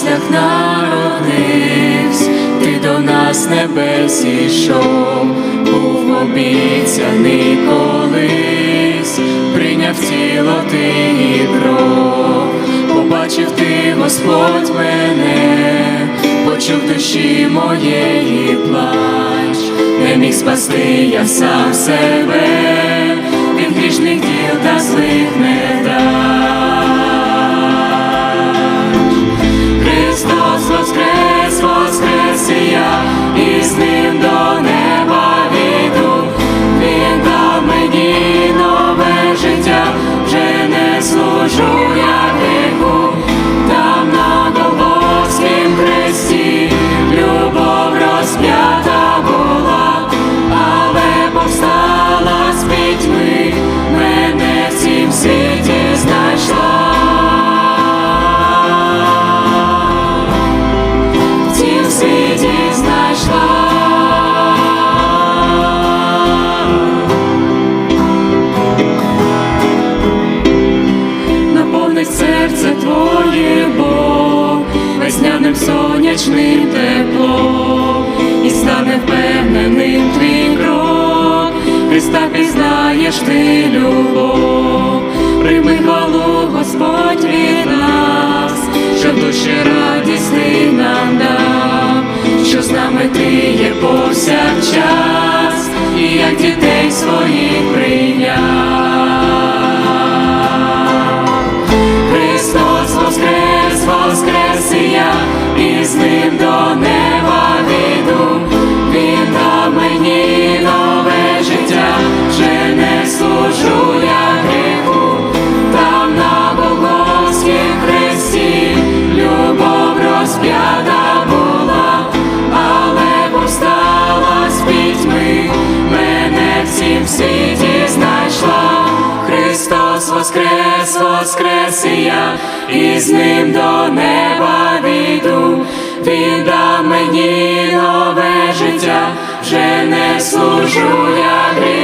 яслях народився, ти до нас небес ішов, був обіцяний колись, прийняв тіло ти і кров, побачив ти, Господь мене, почув душі моєї плач, не міг спасти я сам себе, від грішних діл та злих недач. Наповнить серце твоє Бог, весняним сонячним теплом, і стане впевненим твій крок, Христа пізнаєш ти любов, прийми хвалу Господь від нас, що в душі радість в світі знайшла. Христос воскрес, воскрес і я, і з ним до неба війду. Він дав мені нове життя, вже не служу я гріху,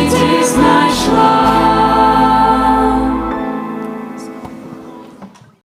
світі знайшла.